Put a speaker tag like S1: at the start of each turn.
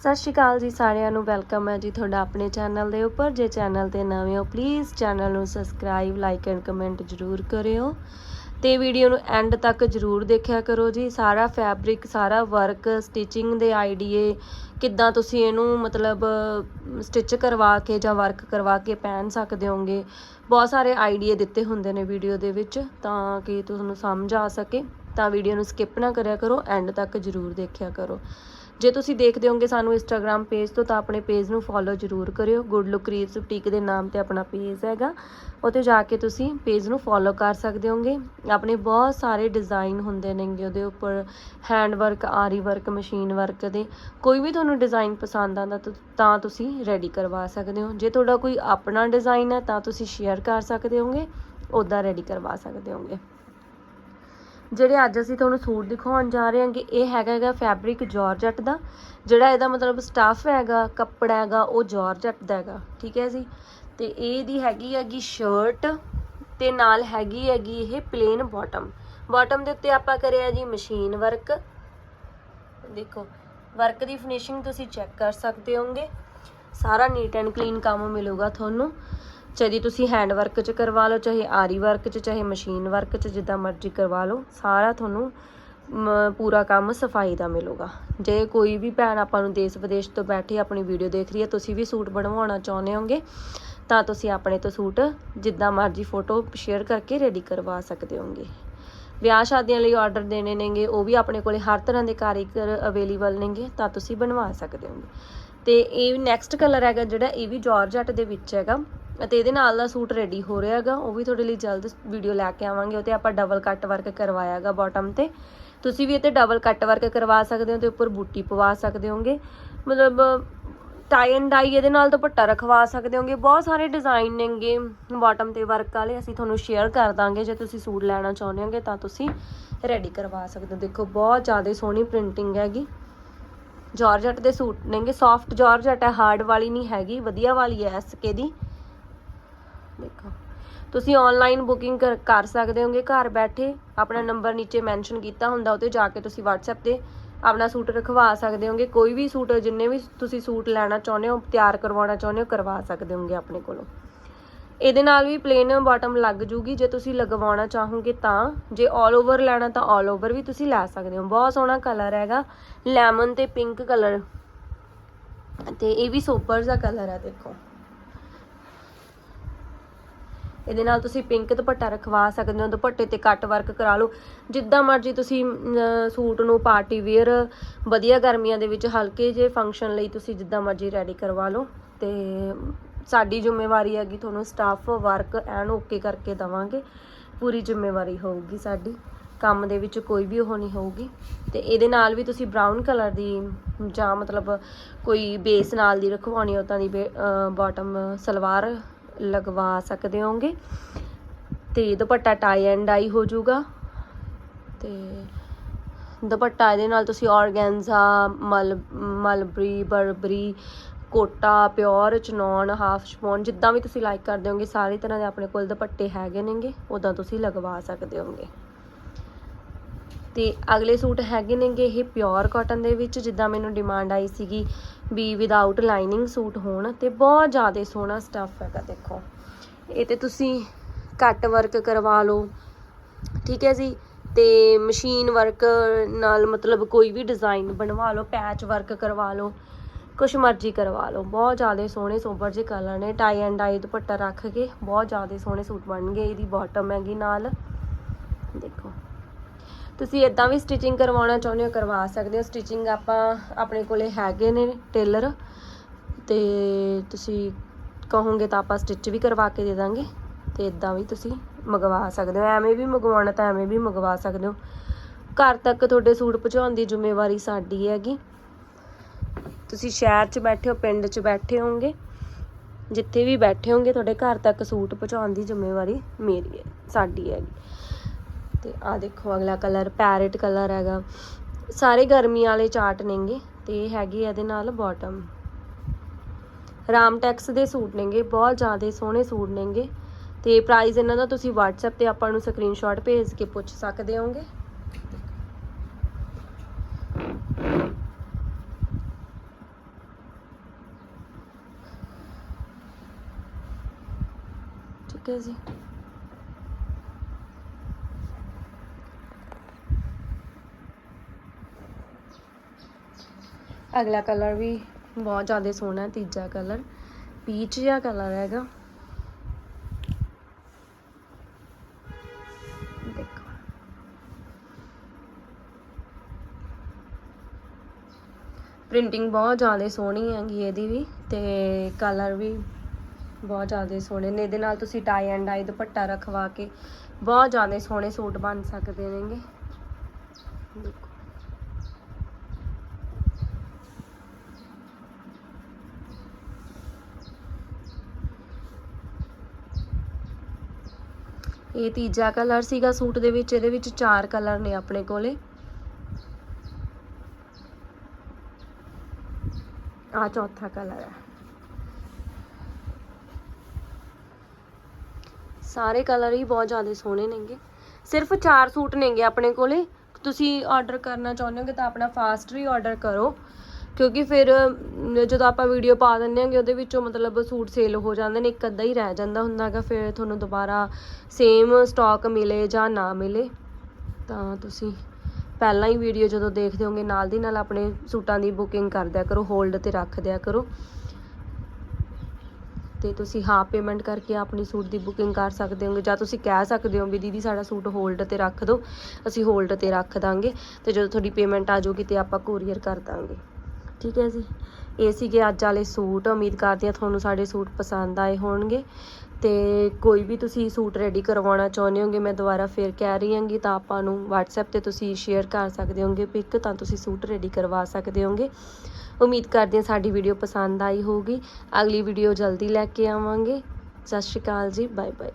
S1: ਸਤਿ ਸ਼੍ਰੀ ਅਕਾਲ ਜੀ ਸਾਰਿਆਂ ਨੂੰ, ਵੈਲਕਮ ਹੈ ਜੀ ਤੁਹਾਡਾ ਆਪਣੇ ਚੈਨਲ ਦੇ ਉੱਪਰ। ਜੇ ਚੈਨਲ ਤੇ ਨਵੇਂ ਹੋ ਪਲੀਜ਼ ਚੈਨਲ ਨੂੰ ਸਬਸਕ੍ਰਾਈਬ ਲਾਈਕ ਐਂਡ ਕਮੈਂਟ ਜਰੂਰ ਕਰਿਓ। ਤੇ ਵੀਡੀਓ ਨੂੰ ਐਂਡ ਤੱਕ ਜਰੂਰ ਦੇਖਿਆ ਕਰੋ ਜੀ। ਸਾਰਾ ਫੈਬਰਿਕ ਸਾਰਾ ਵਰਕ ਸਟਿਚਿੰਗ ਦੇ ਆਈਡੀਏ ਕਿੱਦਾਂ ਤੁਸੀਂ ਇਹਨੂੰ ਮਤਲਬ ਸਟਿਚ ਕਰਵਾ ਕੇ ਜਾਂ ਵਰਕ ਕਰਵਾ ਕੇ ਪਹਿਨ ਸਕਦੇ ਹੋਗੇ ਬਹੁਤ ਸਾਰੇ ਆਈਡੀਏ ਦਿੱਤੇ ਹੁੰਦੇ ਨੇ ਵੀਡੀਓ ਦੇ ਵਿੱਚ, ਤਾਂ ਕਿ ਤੁਹਾਨੂੰ ਸਮਝ ਆ ਸਕੇ। ਤਾਂ ਵੀਡੀਓ ਨੂੰ ਸਕਿਪ ਨਾ ਕਰਿਆ ਕਰੋ ਐਂਡ ਤੱਕ ਜਰੂਰ ਦੇਖਿਆ ਕਰੋ। ਜੇ ਤੁਸੀਂ ਦੇਖਦੇ ਹੋਗੇ ਸਾਨੂੰ ਇੰਸਟਾਗ੍ਰam ਪੇਜ ਤੋਂ, ਤਾਂ ਆਪਣੇ ਪੇਜ ਨੂੰ ਫੋਲੋ ਜਰੂਰ ਕਰਿਓ। ਗੁੱਡ ਲੁੱਕ ਰੀਲਸ ਬੁਟੀਕ ਦੇ ਨਾਮ ਤੇ ਆਪਣਾ ਪੇਜ ਹੈਗਾ। ਉੱਥੇ ਜਾ ਕੇ ਤੁਸੀਂ ਪੇਜ ਨੂੰ ਫੋਲੋ ਕਰ ਸਕਦੇ ਹੋਗੇ ਆਪਣੇ ਬਹੁਤ ਸਾਰੇ ਡਿਜ਼ਾਈਨ ਹੁੰਦੇ ਨੇਗੇ ਉਹਦੇ ਉੱਪਰ। ਹੈਂਡ ਵਰਕ ਆਰੀ ਵਰਕ ਮਸ਼ੀਨ ਵਰਕ ਦੇ। ਕੋਈ ਵੀ ਤੁਹਾਨੂੰ ਡਿਜ਼ਾਈਨ ਪਸੰਦ ਆਉਂਦਾ ਤਾਂ- ਤਾਂ ਤੁਸੀਂ ਰੈਡੀ ਕਰਵਾ ਸਕਦੇ ਹੋ। ਜੇ ਤੁਹਾਡਾ ਕੋਈ ਆਪਣਾ ਡਿਜ਼ਾਈਨ ਹੈ, ਤਾਂ ਤੁਸੀਂ ਸ਼ੇਅਰ ਕਰ ਸਕਦੇ ਹੋਗੇ ਉੱਦਾਂ ਰੈਡੀ ਕਰਵਾ ਸਕਦੇ ਹੋਗੇ ਜਿਹੜੇ ਅੱਜ ਅਸੀਂ ਤੁਹਾਨੂੰ ਸੂਟ ਦਿਖਾਉਣ ਜਾ ਰਹੇ ਹਾਂਗੇ, ਇਹ ਹੈਗਾ ਹੈਗਾ ਫੈਬਰਿਕ ਜਾਰਜਟ ਦਾ। ਜਿਹੜਾ ਇਹਦਾ ਮਤਲਬ ਸਟਫ ਹੈਗਾ, ਕੱਪੜਾ ਹੈਗਾ, ਉਹ ਜਾਰਜਟ ਦਾ ਹੈਗਾ, ਠੀਕ ਹੈ ਜੀ? ਤੇ ਇਹਦੀ ਹੈਗੀ ਹੈਗੀ ਸ਼ਰਟ ਤੇ ਨਾਲ ਹੈਗੀ ਹੈਗੀ ਇਹ ਪਲੇਨ ਬਾਟਮ ਬਾਟਮ ਦੇ ਉੱਤੇ ਆਪਾਂ ਕਰਿਆ ਜੀ ਮਸ਼ੀਨ ਵਰਕ ਦੇਖੋ ਵਰਕ ਦੀ ਫਿਨਿਸ਼ਿੰਗ ਤੁਸੀਂ ਚੈੱਕ ਕਰ ਸਕਦੇ ਹੋਗੇ ਸਾਰਾ ਨੀਟ ਐਂਡ ਕਲੀਨ ਕੰਮ ਮਿਲੂਗਾ ਤੁਹਾਨੂੰ। ਚਾਹੇ ਤੁਸੀਂ ਹੈਂਡ ਵਰਕ 'ਚ ਕਰਵਾ ਲਓ, ਚਾਹੇ ਆਰੀ ਵਰਕ 'ਚ, ਚਾਹੇ ਮਸ਼ੀਨ ਵਰਕ 'ਚ, ਜਿੱਦਾਂ ਮਰਜ਼ੀ ਕਰਵਾ ਲਓ, ਸਾਰਾ ਤੁਹਾਨੂੰ ਪੂਰਾ ਕੰਮ ਸਫ਼ਾਈ ਦਾ ਮਿਲੂਗਾ। ਜੇ ਕੋਈ ਵੀ ਭੈਣ ਆਪਾਂ ਨੂੰ ਦੇਸ਼ ਵਿਦੇਸ਼ ਤੋਂ ਬੈਠੇ ਆਪਣੀ ਵੀਡੀਓ ਦੇਖ ਰਹੀ ਹੈ, ਤੁਸੀਂ ਵੀ ਸੂਟ ਬਣਵਾਉਣਾ ਚਾਹੁੰਦੇ ਹੋਗੇ ਤਾਂ ਤੁਸੀਂ ਆਪਣੇ ਤੋਂ ਸੂਟ ਜਿੱਦਾਂ ਮਰਜ਼ੀ ਫੋਟੋ ਸ਼ੇਅਰ ਕਰਕੇ ਰੈਡੀ ਕਰਵਾ ਸਕਦੇ ਹੋਗੇ ਵਿਆਹ ਸ਼ਾਦੀਆਂ ਲਈ ਆਰਡਰ ਦੇਣੇ ਨੇਗੇ, ਉਹ ਵੀ ਆਪਣੇ ਕੋਲੇ ਹਰ ਤਰ੍ਹਾਂ ਦੇ ਕਾਰੀਗਰ ਅਵੇਲੇਬਲ ਨੇਗੇ, ਤਾਂ ਤੁਸੀਂ ਬਣਵਾ ਸਕਦੇ ਹੋਗੇ ਤੇ ਇਹ ਨੈਕਸਟ ਕਲਰ ਹੈਗਾ ਜਿਹੜਾ, ਇਹ ਵੀ ਜਾਰਜਟ ਦੇ ਵਿੱਚ ਹੈਗਾ। ਅਤੇ ਇਹਦੇ ਨਾਲ ਦਾ ਸੂਟ ਰੈਡੀ ਹੋ ਰਿਹਾ ਹੈਗਾ। ਉਹ ਵੀ ਤੁਹਾਡੇ ਲਈ ਜਲਦ ਵੀਡੀਓ ਲੈ ਕੇ ਆਵਾਂਗੇ। ਉਹ ਤੇ ਆਪਾਂ ਡਬਲ ਕੱਟ ਵਰਕ ਕਰਵਾਇਆ ਹੈਗਾ ਬਾਟਮ ਤੇ। ਤੁਸੀਂ ਵੀ ਇਹ ਤੇ ਡਬਲ ਕੱਟ ਵਰਕ ਕਰਵਾ ਸਕਦੇ ਹੋ ਤੇ ਉੱਪਰ ਬੂਟੀ ਪਵਾ ਸਕਦੇ ਹੋਗੇ। ਮਤਲਬ ਟਾਈ ਐਂਡ ਡਾਈ ਇਹਦੇ ਨਾਲ ਦੁਪੱਟਾ ਰਖਵਾ ਸਕਦੇ ਹੋਗੇ। ਬਹੁਤ ਸਾਰੇ ਡਿਜ਼ਾਈਨ ਨੇਗੇ ਬਾਟਮ ਤੇ ਵਰਕ ਵਾਲੇ। ਅਸੀਂ ਤੁਹਾਨੂੰ ਸ਼ੇਅਰ ਕਰ ਦਾਂਗੇ। ਜੇ ਤੁਸੀਂ ਸੂਟ ਲੈਣਾ ਚਾਹੁੰਦੇ ਹੋਗੇ ਤਾਂ ਤੁਸੀਂ ਰੈਡੀ ਕਰਵਾ ਸਕਦੇ ਹੋ। ਦੇਖੋ, ਬਹੁਤ ਜ਼ਿਆਦਾ ਸੋਹਣੀ ਪ੍ਰਿੰਟਿੰਗ ਹੈਗੀ। ਜਾਰਜਟ ਦੇ ਸੂਟ ਨੇਗੇ। ਸੌਫਟ ਜਾਰਜਟ ਹੈ ਹਾਰਡ ਵਾਲੀ ਨਹੀਂ ਹੈਗੀ। ਵਧੀਆ ਵਾਲੀ ਹੈ ਐਸਕੇ ਦੀ। ਦੇਖੋ। ਤੁਸੀਂ ਆਨਲਾਈਨ ਬੁਕਿੰਗ ਕਰ ਕਰ ਸਕਦੇ ਹੋਗੇ ਘਰ ਬੈਠੇ। ਆਪਣਾ ਨੰਬਰ ਨੀਚੇ ਮੈਂਸ਼ਨ ਕੀਤਾ ਹੁੰਦਾ ਉਹ ਤੇ ਜਾ ਕੇ ਤੁਸੀਂ WhatsApp ਤੇ ਆਪਣਾ ਸੂਟ ਰਖਵਾ ਸਕਦੇ ਹੋਗੇ। ਕੋਈ ਵੀ ਸੂਟ ਜਿੰਨੇ ਵੀ ਤੁਸੀਂ ਸੂਟ ਲੈਣਾ ਚਾਹੁੰਦੇ ਹੋ, ਤਿਆਰ ਕਰਵਾਉਣਾ ਚਾਹੁੰਦੇ ਹੋ, ਕਰਵਾ ਸਕਦੇ ਹੋਗੇ ਆਪਣੇ ਕੋਲੋਂ। ਇਹਦੇ ਨਾਲ ਵੀ ਪਲੇਨ ਬਾਟਮ ਲੱਗ ਜੂਗੀ। ਜੇ ਤੁਸੀਂ ਲਗਵਾਉਣਾ ਚਾਹੋਗੇ ਤਾਂ, ਜੇ 올 ਓਵਰ ਲੈਣਾ ਤਾਂ 올 ਓਵਰ ਵੀ ਤੁਸੀਂ ਲੈ ਸਕਦੇ ਹੋ। ਬਹੁਤ ਸੋਹਣਾ ਕਲਰ ਹੈਗਾ। ਲੈਮਨ ਤੇ ਪਿੰਕ ਕਲਰ ਤੇ ਇਹ ਵੀ ਸੋਪਰ ਦਾ ਕਲਰ ਹੈ, ਦੇਖੋ। ਇਹਦੇ ਨਾਲ ਤੁਸੀਂ ਪਿੰਕ ਦੁਪੱਟਾ ਰਖਵਾ ਸਕਦੇ ਹੋ, ਦੁਪੱਟੇ ਤੇ ਕੱਟ ਵਰਕ ਕਰਾ ਲਓ। ਜਿੱਦਾਂ ਮਰਜ਼ੀ ਤੁਸੀਂ ਸੂਟ ਨੂੰ ਪਾਰਟੀ ਵੇਅਰ ਵਧੀਆ ਗਰਮੀਆਂ ਦੇ ਵਿੱਚ ਹਲਕੇ ਜਿਹੇ ਫੰਕਸ਼ਨ ਲਈ ਤੁਸੀਂ ਜਿੱਦਾਂ ਮਰਜ਼ੀ ਰੈਡੀ ਕਰਵਾ ਲਓ। ਤੇ ਸਾਡੀ ਜ਼ਿੰਮੇਵਾਰੀ ਹੈਗੀ ਤੁਹਾਨੂੰ ਸਟਾਫ ਵਰਕ ਐਨ ਓਕੇ ਕਰਕੇ ਦਵਾਂਗੇ। ਪੂਰੀ ਜ਼ਿੰਮੇਵਾਰੀ ਹੋਊਗੀ ਸਾਡੀ। ਕੰਮ ਦੇ ਵਿੱਚ ਕੋਈ ਵੀ ਉਹ ਨਹੀਂ ਹੋਊਗੀ। ਤੇ ਇਹਦੇ ਨਾਲ ਵੀ ਤੁਸੀਂ ਬ੍ਰਾਊਨ ਕਲਰ ਦੀ ਜਾਂ ਮਤਲਬ ਕੋਈ ਬੇਸ ਨਾਲ ਦੀ ਰਖਵਾਉਣੀ ਹੋ ਤਾਂ ਦੀ ਬਾਟਮ ਸਲਵਾਰ ਲਗਵਾ ਸਕਦੇ ਹੋਗੇ ਤੇ ਦੁਪੱਟਾ ਟਾਈ ਐਂਡ ਡਾਈ ਹੋ ਜਾਊਗਾ। ਤੇ ਦੁਪੱਟਾ ਇਹਦੇ ਨਾਲ ਤੁਸੀਂ ਔਰਗੈਂਜ਼ਾ ਮਲ, mulberry, burberry, Kota, pure chinon half chiffon ਜਿੱਦਾਂ ਵੀ ਤੁਸੀਂ ਲਾਈਕ ਕਰਦੇ ਹੋਗੇ ਸਾਰੇ ਤਰ੍ਹਾਂ ਦੇ ਆਪਣੇ ਕੋਲ ਦੁਪੱਟੇ ਹੈਗੇ ਨੇਗੇ ਉਦਾਂ ਤੁਸੀਂ ਲਗਵਾ ਸਕਦੇ ਹੋਗੇ ਤੇ ਅਗਲੇ ਸੂਟ ਹੈਗੇ ਨੇਗੇ ਇਹ ਪਿਓਰ ਕਾਟਨ ਦੇ ਵਿੱਚ, ਜਿੱਦਾਂ ਮੈਨੂੰ ਡਿਮਾਂਡ ਆਈ ਸੀਗੀ ਵੀ ਵਿਦਆਊਟ ਲਾਈਨਿੰਗ ਸੂਟ ਹੋਣ ਤੇ ਬਹੁਤ ਜ਼ਿਆਦਾ ਸੋਹਣਾ ਸਟੱਫ ਹੈਗਾ, ਦੇਖੋ। ਇਹ ਤੇ ਤੁਸੀਂ ਕੱਟ ਵਰਕ ਕਰਵਾ ਲਓ, ਠੀਕ ਹੈ ਜੀ? ਤੇ ਮਸ਼ੀਨ ਵਰਕ ਨਾਲ ਮਤਲਬ ਕੋਈ ਵੀ ਡਿਜ਼ਾਈਨ ਬਣਵਾ ਲਓ ਪੈਚ ਵਰਕ ਕਰਵਾ ਲਓ, ਕੁਛ ਮਰਜ਼ੀ ਕਰਵਾ ਲਓ। ਬਹੁਤ ਜ਼ਿਆਦਾ ਸੋਹਣੇ ਸੋਬਰ ਜਿਹੇ ਕਲਰ ਨੇ ਟਾਈ ਐਂਡ ਡਾਈ ਦੁਪੱਟਾ ਰੱਖ ਕੇ ਬਹੁਤ ਜ਼ਿਆਦਾ ਸੋਹਣੇ ਸੂਟ ਬਣਨਗੇ, ਇਹਦੀ ਬਾਟਮ ਹੈਗੀ ਨਾਲ। ਦੇਖੋ। ਤੁਸੀਂ ਇਦਾਂ ਵੀ ਸਟਿਚਿੰਗ ਕਰਵਾਉਣਾ ਚਾਹੁੰਦੇ ਹੋ, ਕਰਵਾ ਸਕਦੇ ਹੋ। ਸਟਿਚਿੰਗ ਆਪਾਂ ਆਪਣੇ ਕੋਲੇ ਹੈਗੇ ਨੇ ਟੇਲਰ ਤੇ ਤੁਸੀਂ ਕਹੋਗੇ ਤਾਂ ਆਪਾਂ ਸਟਿਚ ਵੀ ਕਰਵਾ ਕੇ ਦੇ ਦਾਂਗੇ ਤੇ ਇਦਾਂ ਵੀ ਤੁਸੀਂ ਮੰਗਵਾ ਸਕਦੇ ਹੋ। ਐਵੇਂ ਵੀ ਮੰਗਵਾਉਣਾ ਤਾਂ ਐਵੇਂ ਵੀ ਮੰਗਵਾ ਸਕਦੇ ਹੋ। ਘਰ ਤੱਕ ਤੁਹਾਡੇ ਸੂਟ ਪਹੁੰਚਾਉਣ ਦੀ ਜ਼ਿੰਮੇਵਾਰੀ ਸਾਡੀ ਹੈਗੀ। ਤੁਸੀਂ ਸ਼ਹਿਰ 'ਚ ਬੈਠੇ ਹੋ, ਪਿੰਡ 'ਚ ਬੈਠੇ ਹੋਗੇ ਜਿੱਥੇ ਵੀ ਬੈਠੇ ਹੋਗੇ ਤੁਹਾਡੇ ਘਰ ਤੱਕ ਸੂਟ ਪਹੁੰਚਾਉਣ ਦੀ ਜ਼ਿੰਮੇਵਾਰੀ ਮੇਰੀ ਹੈ, ਸਾਡੀ ਹੈਗੀ। ਤੇ ਆ ਦੇਖੋ, ਅਗਲਾ ਕਲਰ ਪੈਰਟ ਕਲਰ ਹੈਗਾ। ਸਾਰੇ ਗਰਮੀ ਵਾਲੇ ਚਾਰਟ ਨੇਗੇ ਤੇ ਹੈਗੇ ਇਹਦੇ ਨਾਲ ਬਾਟਮ ਰਾਮ ਦੇ ਸੂਟ ਨੇਗੇ, ਬਹੁਤ ਜ਼ਿਆਦਾ ਸੋਹਣੇ ਸੂਟ ਨੇਗੇ। ਤੇ ਪ੍ਰਾਈਸ ਇਹਨਾਂ ਦਾ ਤੁਸੀਂ WhatsApp ਤੇ ਆਪਾਂ ਨੂੰ ਸਕਰੀਨਸ਼ਾਟ ਭੇਜ ਕੇ ਪੁੱਛ ਸਕਦੇ ਹੋਗੇ ਠੀਕ ਹੈ ਜੀ। ਅਗਲਾ ਕਲਰ ਵੀ ਬਹੁਤ ਜ਼ਿਆਦਾ ਸੋਹਣਾ ਹੈ, ਤੀਜਾ ਕਲਰ ਪੀਚ ਜਿਹਾ ਕਲਰ ਹੈਗਾ। ਦੇਖੋ। ਪ੍ਰਿੰਟਿੰਗ ਬਹੁਤ ਜ਼ਿਆਦਾ ਸੋਹਣੀ ਹੈਗੀ ਇਹਦੀ ਵੀ, ਤੇ ਕਲਰ ਵੀ ਬਹੁਤ ਜ਼ਿਆਦਾ ਸੋਹਣੇ ਨੇ। ਇਹਦੇ ਨਾਲ ਤੁਸੀਂ ਟਾਈ ਐਂਡ ਡਾਈ ਦੁਪੱਟਾ ਰਖਵਾ ਕੇ ਬਹੁਤ ਜ਼ਿਆਦਾ ਸੋਹਣੇ ਸੂਟ ਬਣ ਸਕਦੇ ਨੇਗੇ। ਦੇਖੋ। ਇਹ ਤੀਜਾ ਕਲਰ ਸੀਗਾ ਸੂਟ ਦੇ ਵਿੱਚ, ਇਹਦੇ ਵਿੱਚ ਚਾਰ ਕਲਰ ਨੇ ਆਪਣੇ ਕੋਲੇ। ਆ ਚੌਥਾ ਕਲਰ ਹੈ। ਸਾਰੇ ਕਲਰ ਹੀ ਬਹੁਤ ਜ਼ਿਆਦਾ ਸੋਹਣੇ ਨੇਗੇ। ਸਿਰਫ ਚਾਰ ਸੂਟ ਨੇਗੇ ਆਪਣੇ ਕੋਲੇ। ਤੁਸੀਂ ਆਰਡਰ ਕਰਨਾ ਚਾਹੁੰਦੇ ਹੋਗੇ ਤਾਂ ਆਪਣਾ ਫਾਸਟ ਹੀ ਆਰਡਰ ਕਰੋ। ਕਿਉਂਕਿ ਫਿਰ ਜਦੋਂ ਆਪਾਂ ਵੀਡੀਓ ਪਾ ਦਿੰਦੇ ਆਂਗੇ ਉਹਦੇ ਵਿੱਚੋਂ ਮਤਲਬ ਸੂਟ ਸੇਲ ਹੋ ਜਾਂਦੇ ਨੇ, ਇੱਕ ਅੱਧਾ ਹੀ ਰਹਿ ਜਾਂਦਾ ਹੁੰਦਾਗਾ ਫਿਰ ਤੁਹਾਨੂੰ ਦੁਬਾਰਾ ਸੇਮ ਸਟਾਕ ਮਿਲੇ ਜਾਂ ਨਾ ਮਿਲੇ। ਤਾਂ ਤੁਸੀਂ ਪਹਿਲਾਂ ਹੀ ਵੀਡੀਓ ਜਦੋਂ ਦੇਖਦੇ ਹੋਗੇ, ਨਾਲ ਦੀ ਨਾਲ ਆਪਣੇ ਸੂਟਾਂ ਦੀ ਬੁਕਿੰਗ ਕਰ ਦਿਆ ਕਰੋ ਹੋਲਡ ਤੇ ਰੱਖ ਦਿਆ ਕਰੋ। ਤੇ ਤੁਸੀਂ ਹਾਫ ਪੇਮੈਂਟ ਕਰਕੇ ਆਪਣੀ ਸੂਟ ਦੀ ਬੁਕਿੰਗ ਕਰ ਸਕਦੇ ਹੋਗੇ, ਜਾਂ ਤੁਸੀਂ ਕਹਿ ਸਕਦੇ ਹੋ ਵੀ ਦੀਦੀ ਸਾਡਾ ਸੂਟ ਹੋਲਡ ਤੇ ਰੱਖ ਦਿਓ ਅਸੀਂ ਹੋਲਡ ਤੇ ਰੱਖ ਦਾਂਗੇ, ਤੇ ਜਦੋਂ ਤੁਹਾਡੀ ਪੇਮੈਂਟ ਆ ਜਾਊਗੀ ਤੇ ਆਪਾਂ ਕੋਰੀਅਰ ਕਰ ਦਾਂਗੇ। ਠੀਕ ਹੈ ਜੀ। ਇਹ ਸੀਗੇ ਅੱਜ ਵਾਲੇ ਸੂਟ। ਉਮੀਦ ਕਰਦੇ ਹਾਂ ਤੁਹਾਨੂੰ ਸਾਡੇ ਸੂਟ ਪਸੰਦ ਆਏ ਹੋਣਗੇ। ਤੇ ਕੋਈ ਵੀ ਤੁਸੀਂ ਸੂਟ ਰੈਡੀ ਕਰਵਾਉਣਾ ਚਾਹੁੰਦੇ ਹੋਗੇ, ਮੈਂ ਦੁਬਾਰਾ ਫੇਰ ਕਹਿ ਰਹੀ ਹਾਂਗੀ, ਤਾਂ ਆਪਾਂ ਨੂੰ WhatsApp ਤੇ ਤੁਸੀਂ ਸ਼ੇਅਰ ਕਰ ਸਕਦੇ ਹੋਗੇ ਪਿਕ ਤਾਂ ਤੁਸੀਂ ਸੂਟ ਰੈਡੀ ਕਰਵਾ ਸਕਦੇ ਹੋਗੇ। ਉਮੀਦ ਕਰਦੇ ਹਾਂ ਸਾਡੀ ਵੀਡੀਓ ਪਸੰਦ ਆਈ ਹੋਊਗੀ। ਅਗਲੀ ਵੀਡੀਓ ਜਲਦੀ ਲੈ ਕੇ ਆਵਾਂਗੇ। ਸਤਿ ਸ਼੍ਰੀ ਅਕਾਲ ਜੀ। Bye bye